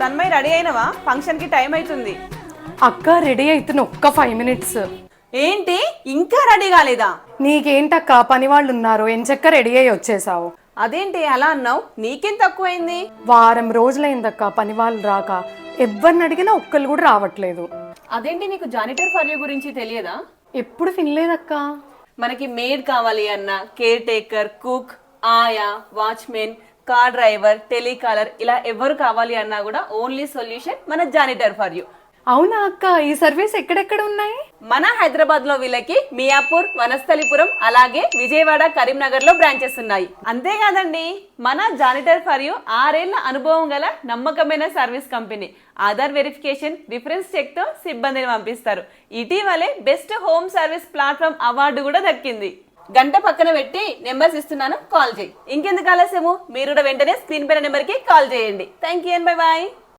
Tanmay ready అయినవా? ఫంక్షన్కి time అవుతుంది అక్క రెడీ అవుతున్న ఒక్క ఫైవ్ మినిట్స్. ఏంటి? ఇంకా రెడీ కాలేదా? నీకేంటక్క? పని వాళ్ళు ఉన్నారు ఎంచక్క రెడీ అయ్యి వచ్చేసావు? అదేంటి? అలా అన్నావు? నీకేం తక్కువైంది? వారం రోజులైందక్క పని వాళ్ళు రాక. ఎవరిని అడిగినా ఒక్కరు కూడా రావట్లేదు. అదేంటి నీకు జానిటర్ ఫర్ యూ గురించి తెలియదా? ఎప్పుడు వినలేదక్క మనకి మేడ్ కావాలి అన్న. కేర్ టేకర్ కుక్ ఆయా వాచ్మెన్ కార్ డ్రైవర్ టెలికాలర్ ఇలా ఎవరు కావాలి అన్నా కూడా ఓన్లీ సొల్యూషన్ మన జానిటర్ ఫర్ యూ. అవునా అక్క? ఈ సర్వీస్ ఎక్కడెక్కడ ఉన్నాయి? మన హైదరాబాద్లో వీళ్ళకి మియాపూర్ వనస్థలిపురం అలాగే విజయవాడ కరీంనగర్లో బ్రాంచెస్ ఉన్నాయి. అంతేకాదండి మన జానిటర్ ఫర్ యూ ఆరేళ్ళ అనుభవం గల నమ్మకమైన service company. Aadhaar verification reference చెక్తో సిబ్బందిని పంపిస్తారు. ఇటీవలే best home service platform award కూడా దక్కింది. గంట పక్కన పెట్టి నెంబర్స్ ఇస్తున్నాను కాల్ చేయి. ఇంకెందుకు ఆలస్యము? మీరు కూడా వెంటనే స్క్రీన్ పైన నెంబర్కి కాల్ చేయండి. Thank you and bye bye